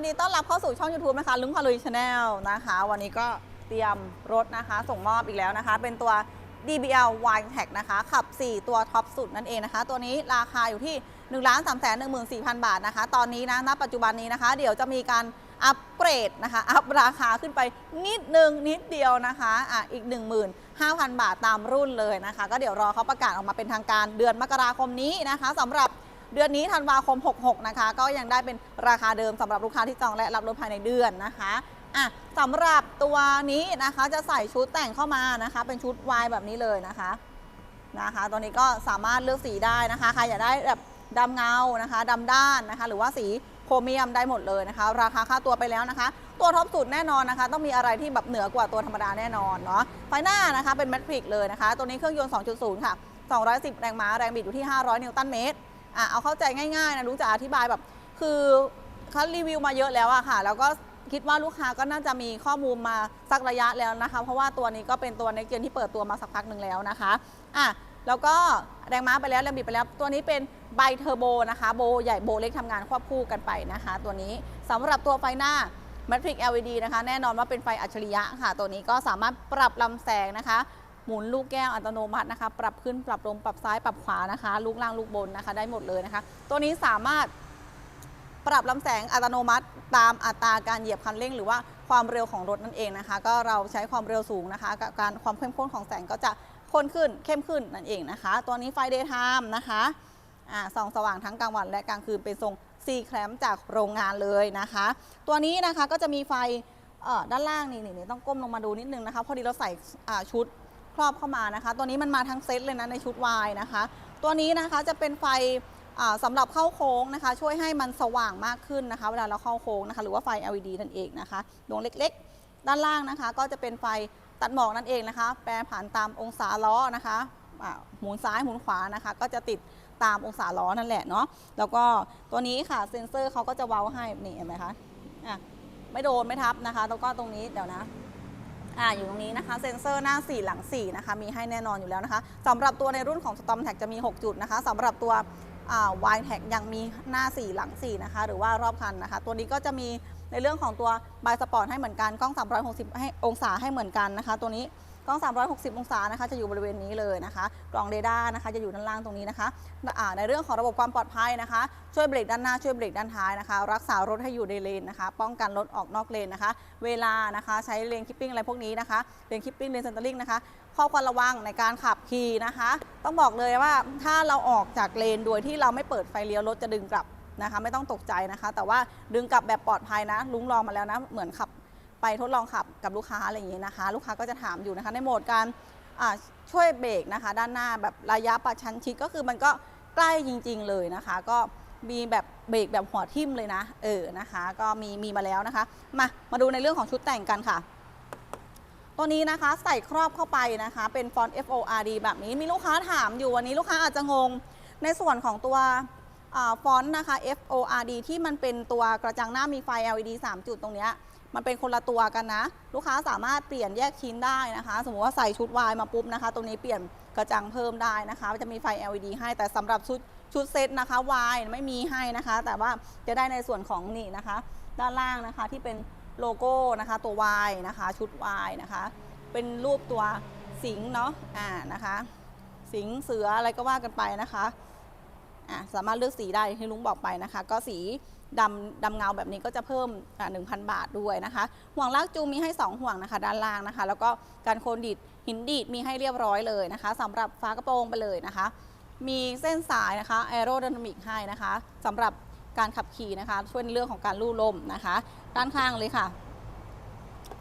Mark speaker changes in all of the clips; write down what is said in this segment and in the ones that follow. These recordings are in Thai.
Speaker 1: ินดีต้อนรับเข้าสู่ช่อง YouTube นะคะลุงพาลุยชาแนลนะคะ วันนี้ก็เตรียมรถนะคะ ส่งมอบอีกแล้วนะคะ เป็นตัว DBL Wine Tag นะคะ ขับ 4 ตัวท็อปสุดนั่นเองนะคะ ตัวนี้ราคาอยู่ที่ 1 3 1 4 0 0 0 บาทนะคะ ตอนนี้นะณปัจจุบันนี้นะคะ เดี๋ยวจะมีการอัปเกรดนะคะ อัพราคาขึ้นไปนิดนึงนิดเดียวนะคะอะอีก 15,000 บาทตามรุ่นเลยนะคะ ก็เดี๋ยวรอเขาประกาศออกมาเป็นทางการเดือนมกราคมนี้นะคะสำหรับ เดือนนี้ธันวาคม 66 นะคะ ก็ยังได้เป็นราคาเดิมสำหรับลูกค้าที่จองและรับรถภายในเดือนนะคะอะสำหรับตัวนี้นะคะจะใส่ชุดแต่งเข้ามานะคะ เป็นชุดวายแบบนี้เลยนะคะนะคะตัวนี้ก็สามารถเลือกสีได้นะคะใครอยากได้แบบดำเงานะคะดำด้านนะคะ หรือว่าสีโครเมียมได้หมดเลยนะคะ ราคาค่าตัวไปแล้วนะคะ ตัวท็อปสุดแน่นอนนะคะ ต้องมีอะไรที่แบบเหนือกว่าตัวธรรมดาแน่นอนเนาะไฟหน้านะคะเป็นแมทริกเลยนะคะ ตัวนี้เครื่องยนต์ 2.0 ค่ะ 210 แรงม้าแรงบิดอยู่ที่ 500 นิวตันเมตร อะเอาเข้าใจง่ายๆนะลุงจะอธิบายแบบ คือเขารีวิวมาเยอะแล้วอะค่ะ แล้วก็คิดว่าลูกค้าก็น่าจะมีข้อมูลมาสักระยะแล้วนะคะ เพราะว่าตัวนี้ก็เป็นตัว next gen ที่เปิดตัวมาสักพักหนึ่งแล้วนะคะอะแล้วก็แรงม้าไปแล้วแรงบิดไปแล้ว ตัวนี้เป็นไบเทอร์โบนะคะ โบใหญ่โบเล็กทำงานควบคู่กันไปนะคะ ตัวนี้สำหรับตัวไฟหน้า Matrix LED นะคะ แน่นอนว่าเป็นไฟอัจฉริยะค่ะ ตัวนี้ก็สามารถปรับลำแสงนะคะ มุนลูกแก้วอัตโนมัตินะคะ ปรับขึ้นปรับลงปรับซ้ายปรับขวานะคะ ลูกล่างลูกบนนะคะ ได้หมดเลยนะคะ ตัวนี้สามารถปรับลำแสงอัตโนมัติ ตามอัตราการเหยียบคันเร่ง หรือว่าความเร็วของรถนั่นเองนะคะ ก็เราใช้ความเร็วสูงนะคะกับการความเข้มข้นของแสงก็จะข้นขึ้นเข้มขึ้นนั่นเองนะคะ ตัวนี้ไฟเดย์ไทม์นะคะอ่าส่องสว่างทั้งกลางวันและกลางคืนเป็นทรง C แคลมจากโรงงานเลยนะคะ ตัวนี้นะคะก็จะมีไฟด้านล่างนี่นี่ต้องก้มลงมาดูนิดนึงนะคะ พอดีเราใส่ชุด ครอบเข้ามานะคะ ตัวนี้มันมาทั้งเซตเลยนะในชุดวายนะคะ ตัวนี้นะคะจะเป็นไฟอ่าสำหรับเข้าโค้งนะคะ ช่วยให้มันสว่างมากขึ้นนะคะ เวลาเราเข้าโค้งนะคะ หรือว่าไฟ LED นั่นเองนะคะ ดวงเล็กๆ ด้านล่างนะคะ ก็จะเป็นไฟตัดหมอกนั่นเองนะคะ แปรผันตามองศาล้อนะคะหมุนซ้ายหมุนขวานะคะ ก็จะติดตามองศาล้อนั่นแหละเนาะแล้วก็ตัวนี้ค่ะเซ็นเซอร์เขาก็จะเว้าให้นี่เห็นไหมคะอะไม่โดนไม่ทับนะคะ แล้วก็ตรงนี้เดี๋ยวนะ อ่าอยู่ตรงนี้นะคะเซ็นเซอร์หน้า 4 หลัง4นะคะมีให้แน่นอนอยู่แล้วนะคะสำหรับตัวในรุ่นของ Storm Tag จะมี 6 จุดนะคะสำหรับตัวอ่ายแท็กยังมีหน้า 4 หลัง4นะคะหรือว่ารอบคันนะคะ ตัวนี้ก็จะมีในเรื่องของตัวบายสปอร์ตให้เหมือนกันกล้อง 360 ให้องศาให้เหมือนกันนะคะ ตัวนี้ กล้อง 360 องศานะคะจะอยู่บริเวณนี้เลยนะคะกล่องเรดาร์นะคะจะอยู่ด้านล่างตรงนี้นะคะในเรื่องของระบบความปลอดภัยนะคะ ช่วยเบรกด้านหน้าช่วยเบรกด้านท้ายนะคะ รักษารถให้อยู่ในเลนนะคะ ป้องกันรถออกนอกเลนนะคะ เวลานะคะใช้เลนคิปปิ้งอะไรพวกนี้นะคะเลนคิปปิ้งเลนเซนเตอร์ลิงนะคะข้อควรระวังในการขับขี่นะคะ ต้องบอกเลยว่าถ้าเราออกจากเลนโดยที่เราไม่เปิดไฟเลี้ยวรถจะดึงกลับนะคะ ไม่ต้องตกใจนะคะ แต่ว่าดึงกลับแบบปลอดภัยนะ ลุงลองมาแล้วนะ เหมือนขับ ไปทดลองขับกับลูกค้าอะไรอย่างนี้นะคะ ลูกค้าก็จะถามอยู่นะคะ ในโหมดการช่วยเบรกนะคะ ด้านหน้าแบบระยะประชันชิดก็คือมันก็ใกล้จริง ๆ เลยนะคะ ก็มีแบบเบรกแบบหัวทิ่มเลยนะเออนะคะ ก็มีมีมาแล้วนะคะ มามาดูในเรื่องของชุดแต่งกันค่ะ ตัวนี้นะคะใส่ครอบเข้าไปนะคะ เป็นฟอนต์ F O R D แบบนี้มีลูกค้าถามอยู่วันนี้ลูกค้าอาจจะงงในส่วนของตัวอฟอนต์นะคะ F O R D ที่มันเป็นตัวกระจังหน้ามีไฟ LED 3 จุดตรงเนี้ย มันเป็นคนละตัวกันนะ ลูกค้าสามารถเปลี่ยนแยกชิ้นได้นะคะ สมมติว่าใส่ชุดวายมาปุ๊บนะคะ ตรงนี้เปลี่ยนกระจังเพิ่มได้นะคะจะมีไฟ LED ให้แต่สำหรับชุดชุดเซตนะคะวายไม่มีให้นะคะ แต่ว่าจะได้ในส่วนของนี่นะคะ ด้านล่างนะคะที่เป็นโลโก้นะคะ ตัว Y นะคะ ชุด Y นะคะ เป็นรูปตัวสิงเนาะอ่านะคะ สิงเสืออะไรก็ว่ากันไปนะคะ อะสามารถเลือกสีได้ที่ลุงบอกไปนะคะ ก็สีดำดำเงาแบบนี้ก็จะเพิ่มอะ1,000บาทด้วยนะคะ ห่วงลากจูงมีให้ 2 ห่วงนะคะ ด้านล่างนะคะ แล้วก็การโคนดิดหินดีดมีให้เรียบร้อยเลยนะคะสำหรับฝากระโปรงไปเลยนะคะ มีเส้นสายนะคะแอโร d y นามิกให้นะคะสำหรับการขับขี่นะคะ ช่วยเรื่องของการลู่ลมนะคะ ด้านข้างเลยค่ะ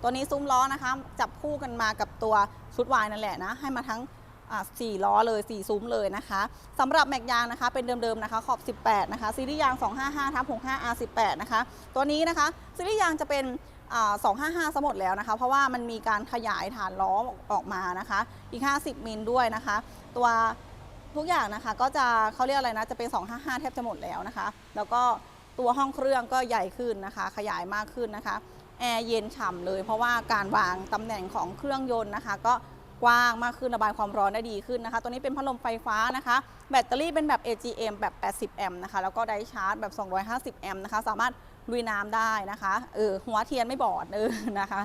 Speaker 1: ตัวนี้ซุ้มล้อนะคะ จับคู่กันมากับตัวชุดวายนั่นแหละนะ ให้มาทั้ง สี่ล้อเลย 4 ซุ้มเลยนะคะสำหรับแม็กยางนะคะเป็นเดิมๆนะคะขอบ 18 นะคะซีรีส์ยาง 255ทับ65 R18 นะคะตัวนี้นะคะซีรีส์ยางจะเป็นอ่า255ซะหมดแล้วนะคะ เพราะว่ามันมีการขยายฐานล้อออกมานะคะอีก 50 มิลด้วยนะคะ ตัวทุกอย่างนะคะก็จะเขาเรียกอะไรนะจะเป็น 255 แทบจะหมดแล้วนะคะ แล้วก็ตัวห้องเครื่องก็ใหญ่ขึ้นนะคะ ขยายมากขึ้นนะคะแอร์เย็นฉ่ำเลย เพราะว่าการวางตำแหน่งของเครื่องยนต์นะคะ ก็ กว้างมากขึ้นระบายความร้อนได้ดีขึ้นนะคะ ตัวนี้เป็นพัดลมไฟฟ้านะคะ แบตเตอรี่เป็นแบบ AGM แบบ 80 แอมป์นะคะ แล้วก็ไดชาร์จแบบ 250 แอมป์นะคะ สามารถลุยน้ำได้นะคะ เออ หัวเทียนไม่บอดเออนะคะ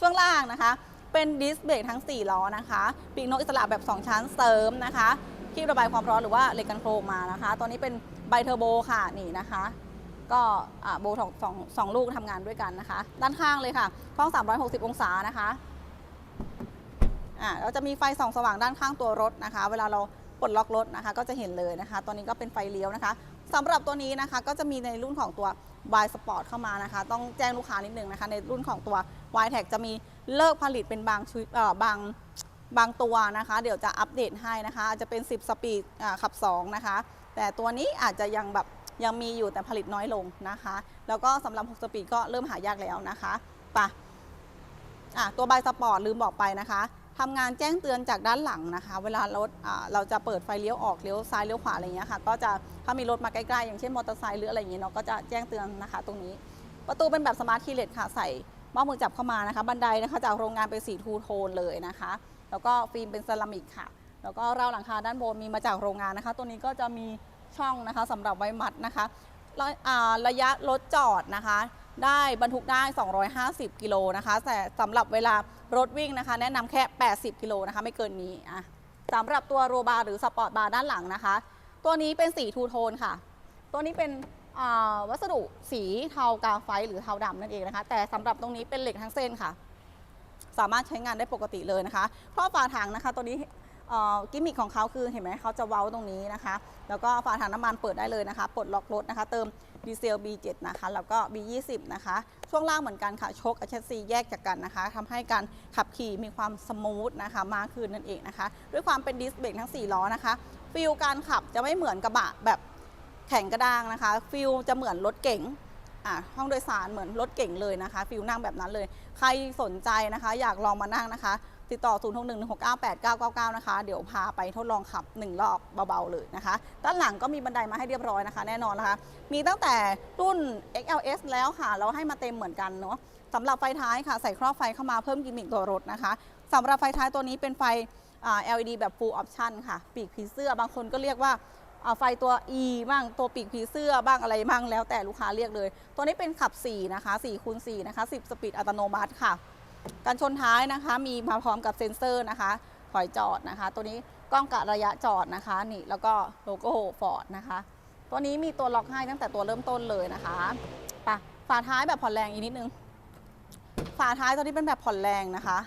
Speaker 1: ช่วงล่างนะคะ เป็นดิสเบรกทั้ง 4 ล้อนะคะ ปีกนกอิสระแบบ 2 ชั้นเสริมนะคะ ที่ระบายความร้อนหรือว่าเหล็กกันโครงมานะคะตอนนี้เป็นไบเทอร์โบค่ะ นี่นะคะก็โบสองสองสองลูกทำงานด้วยกันนะคะ ด้านข้างเลยค่ะกล้อง 360 องศานะคะ อ่าเราจะมีไฟส่องสว่างด้านข้างตัวรถนะคะ เวลาเราปลดล็อกรถนะคะ ก็จะเห็นเลยนะคะ ตอนนี้ก็เป็นไฟเลี้ยวนะคะสำหรับตัวนี้นะคะก็จะมีในรุ่นของตัว y Sport เข้ามานะคะ ต้องแจ้งลูกค้านิดนึงนะคะ ในรุ่นของตัว y t e c จะมีเลิกผลิตเป็นบางชุดเอ่อบางบางตัวนะคะ เดี๋ยวจะอัปเดตให้นะคะอาจจะเป็น 10 สปีดขับ 2 นะคะ แต่ตัวนี้อาจจะยังแบบยังมีอยู่แต่ผลิตน้อยลงนะคะ แล้วก็สำหรับ 6 สปีดก็เริ่มหายากแล้วนะคะไปะอะตัวบายสปอร์ตลืมบอกไปนะคะ ทำงานแจ้งเตือนจากด้านหลังนะคะ เวลารถเราจะเปิดไฟเลี้ยวออกเลี้ยวซ้ายเลี้ยวขวาอะไรอย่างเงี้ยค่ะ ก็จะถ้ามีรถมาใกล้ๆ อย่างเช่นมอเตอร์ไซค์หรืออะไรอย่างเงี้ยเนาะก็จะแจ้งเตือนนะคะ ตรงนี้ ประตูเป็นแบบสมาร์ทคีย์เลสค่ะใส่หม้อมือจับเข้ามานะคะ บันไดนะคะจากโรงงานเป็นสีทูโทนเลยนะคะ แล้วก็ฟิล์มเป็นเซรามิกค่ะ แล้วก็ราวหลังคาด้านบนมีมาจากโรงงานนะคะ ตัวนี้ก็จะมีช่องนะคะสำหรับไว้มัดนะคะระอ่าระยะรถจอดนะคะ ได้บรรทุกได้ 250 กิโลนะคะแต่สำหรับเวลารถวิ่งนะคะ แนะนำแค่ 80 กิโลนะคะ ไม่เกินนี้อะสำหรับตัวโรบาร์หรือสปอร์ตบาร์ด้านหลังนะคะ ตัวนี้เป็นสีทูโทนค่ะ ตัวนี้เป็นวัสดุสีเทากาไฟหรือเทาดำนั่นเองนะคะ แต่สำหรับตรงนี้เป็นเหล็กทั้งเส้นค่ะ สามารถใช้งานได้ปกติเลยนะคะเพราะฝาถังนะคะ ตัวนี้กิมมิคของเขาคือเห็นไหมเขาจะเว้าตรงนี้นะคะ แล้วก็ฝาถังน้ำมันเปิดได้เลยนะคะปลดล็อกรถนะคะ เติม ดีเซล B7 นะคะ แล้วก็ B20 นะคะ ช่วงล่างเหมือนกันค่ะชคกัชซีแยกจากกันนะคะทำให้การขับขี่มีความสมูทนะคะมากขึ้นนั่นเองนะคะ ด้วยความเป็นดิสเบรกทั้ง 4 ล้อนะคะฟิลการขับจะไม่เหมือนกระบะแบบแข็งกระด้างนะคะ ฟิลจะเหมือนรถเก๋งอะห้องโดยสารเหมือนรถเก่งเลยนะคะ ฟิลนั่งแบบนั้นเลย ใครสนใจนะคะ อยากลองมานั่งนะคะ ติดต่อ 0 6 1 6 9 8 9 9 9 นะคะ เดี๋ยวพาไปทดลองขับ 1 รอบเบาๆเลยนะคะ ด้านหลังก็มีบันไดมาให้เรียบร้อยนะคะ แน่นอนนะคะ มีตั้งแต่รุ่น XLS แล้วค่ะ เราให้มาเต็มเหมือนกันเนาะสำหรับไฟท้ายค่ะ ใส่ครอบไฟเข้ามาเพิ่มกิมมิคตัวรถนะคะสำหรับไฟท้ายตัวนี้เป็นไฟ LED แบบ full option ค่ะ ปีกผีเสื้อบางคนก็เรียกว่าเอาไฟตัว E บ้างตัวปีกผีเสื้อบ้างอะไรบ้างแล้วแต่ลูกค้าเรียกเลย ตัวนี้เป็นขับ 4 นะคะ4คูณ4นะคะ 10 สปีดอัตโนมัติค่ะ การชนท้ายนะคะ มีมาพร้อมกับเซ็นเซอร์นะคะถอยจอดนะคะ ตัวนี้กล้องกะระยะจอดนะคะนี่แล้วก็โลโก้ฟอร์ดนะคะ ตัวนี้มีตัวล็อกให้ตั้งแต่ตัวเริ่มต้นเลยนะคะไปะฝาท้ายแบบผ่อนแรงอีกนิดนึง ฝาท้ายตัวนี้เป็นแบบผ่อนแรงนะคะ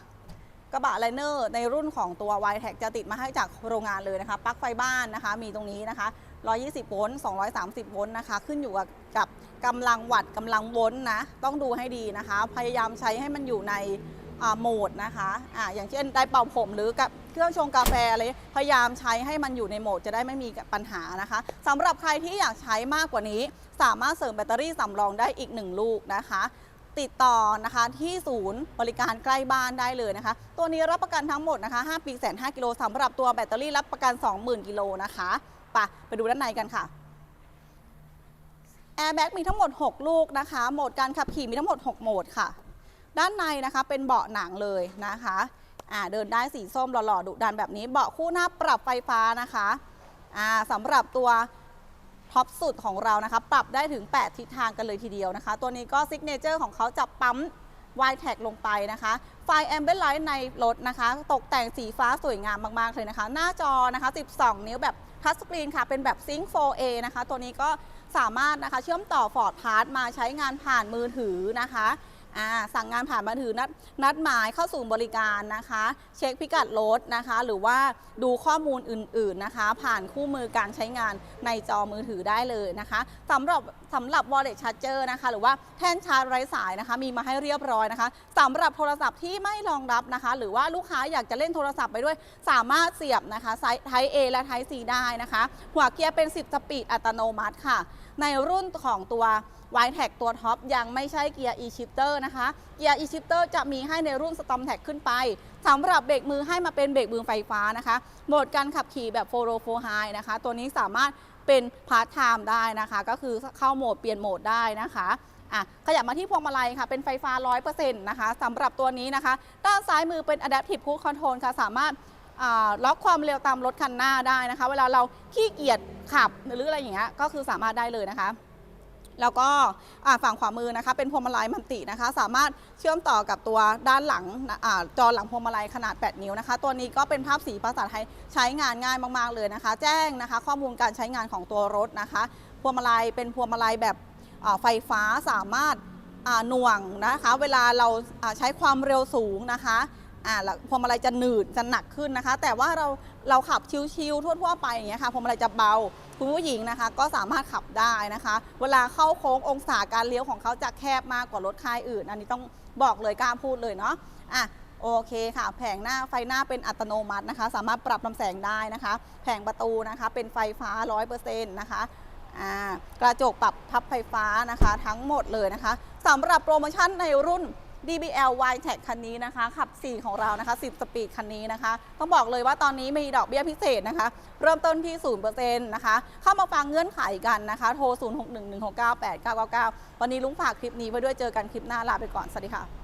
Speaker 1: กระบะไลเนอร์ในรุ่นของตัว y t e c จะติดมาให้จากโรงงานเลยนะคะปลั๊กไฟบ้านนะคะ มีตรงนี้นะคะ 120 โวลต์ 230 โวลต์นะคะ ขึ้นอยู่กับกับกำลังวัตต์กำลังโวลต์นะ ต้องดูให้ดีนะคะ พยายามใช้ให้มันอยู่ในโหมดนะคะอ่าอย่างเช่นได้เป่าผมหรือกับเครื่องชงกาแฟอะไร พยายามใช้ให้มันอยู่ในโหมดจะได้ไม่มีปัญหานะคะสำหรับใครที่อยากใช้มากกว่านี้ สามารถเสริมแบตเตอรี่สำรองได้อีก1ลูกนะคะติดต่อนะคะที่ศูนย์บริการใกล้บ้านได้เลยนะคะ ตัวนี้รับประกันทั้งหมดนะคะ 5 ปีแสน5กิโลสำหรับตัวแบตเตอรี่รับประกัน 20,000 กิโลนะคะ ปะไปดูด้านในกันค่ะแอร์แบ็กมีทั้งหมด 6 ลูกนะคะ โหมดการขับขี่มีทั้งหมด 6 โหมดค่ะ ด้านในนะคะเป็นเบาะหนังเลยนะคะอ่าเดินได้สีส้มหล่อๆดุดันแบบนี้ เบาะคู่หน้าปรับไฟฟ้านะคะอ่าสำหรับตัวท็อปสุดของเรานะคะ ปรับได้ถึง 8 ทิศทางกันเลยทีเดียวนะคะ ตัวนี้ก็ซิกเนเจอร์ของเขาจะปั๊ม y t a g ลงไปนะคะ ไฟแอมเบ l ไลท์ในรถนะคะ ตกแต่งสีฟ้าสวยงามมาก ๆ เลยนะคะ หน้าจอนะคะ 12 นิ้วแบบ ทัชสกรีนค่ะ เป็นแบบ Sync 4A นะคะ ตัวนี้ก็สามารถนะคะเชื่อมต่อ Ford Pass มาใช้งานผ่านมือถือนะคะสั่งงานผ่านมือถือนัดนัดหมายเข้าสู่บริการนะคะ เช็คพิกัดรถนะคะ หรือว่าดูข้อมูลอื่น ๆนะคะ ผ่านคู่มือการใช้งานในจอมือถือได้เลยนะคะสำหรับ สำหรับ Wallet Charger นะคะ หรือว่าแท่นชาร์จไร้สายนะคะ มีมาให้เรียบร้อยนะคะสำหรับโทรศัพท์ที่ไม่รองรับนะคะ หรือว่าลูกค้าอยากจะเล่นโทรศัพท์ไปด้วย สามารถเสียบนะคะไซส์ Type A และ Type C ได้นะคะ หัวเกียร์เป็น 10 สปีดอัตโนมัติค่ะ ในรุ่นของตัว y t a g ตัวท็อปยังไม่ใช่เกียร์ e-shifter นะคะ เกียร์ e-shifter จะมีให้ในรุ่น Storm Tag ขึ้นไปสำหรับเบรกมือให้มาเป็นเบรกมือไฟฟ้านะคะโหมดการขับขี่แบบ4 row 4 high นะคะ ตัวนี้สามารถ เป็นพาร์ทไทม์ได้นะคะ ก็คือเข้าโหมดเปลี่ยนโหมดได้นะคะอะขยับมาที่พวงมาลัยค่ะ เป็นไฟฟ้า 100%นะคะสำหรับตัวนี้นะคะ ด้านซ้ายมือเป็น Adaptive Cruise Control ค่ะ สามารถล็อกความเร็วตามรถคันหน้าได้นะคะ เวลาเราขี้เกียจขับหรืออะไรอย่างเงี้ยก็คือสามารถได้เลยนะคะ แล้วก็ฝั่งขวามือนะคะเป็นพวงมาลัยมันตินะคะ สามารถเชื่อมต่อกับตัวด้านหลังอจอหลังพวงมาลัยขนาด 8 นิ้วนะคะ ตัวนี้ก็เป็นภาพสีภาษาไทยใช้งานง่ายมากๆเลยนะคะ แจ้งนะคะ ข้อมูลการใช้งานของตัวรถนะคะ พวงมาลัยเป็นพวงมาลัยแบบไฟฟ้าสามารถหน่วงนะคะ เวลาเราใช้ความเร็วสูงนะคะอ่าพวงมาลัยจะหนืดจะหนักขึ้นนะคะ แต่ว่าเราเราขับชิวๆทั่วๆไปอย่างเงี้ยค่ะพวงมาลัยจะเบา คุณผู้หญิงนะคะก็สามารถขับได้นะคะ เวลาเข้าโค้งองศาการเลี้ยวของเขาจะแคบมากกว่ารถค่ายอื่น อันนี้ต้องบอกเลยกล้าพูดเลยเนาะอะโอเคค่ะ แผงหน้าไฟหน้าเป็นอัตโนมัตินะคะ สามารถปรับลำแสงได้นะคะ แผงประตูนะคะเป็นไฟฟ้า 100%นะคะอ่ากระจกปรับพับไฟฟ้านะคะทั้งหมดเลยนะคะสำหรับโปรโมชั่นในรุ่น DBL Y Tech คันนี้นะคะ ขับ 4 ของเรานะคะ 10 สปีดคันนี้นะคะ ต้องบอกเลยว่าตอนนี้มีดอกเบี้ยพิเศษนะคะ เริ่มต้นที่0%นะคะ เข้ามาฟังเงื่อนไขกันนะคะ โทร 0611698999 วันนี้ลุงฝากคลิปนี้ไว้ด้วยเจอกันคลิปหน้าลาไปก่อน สวัสดีค่ะ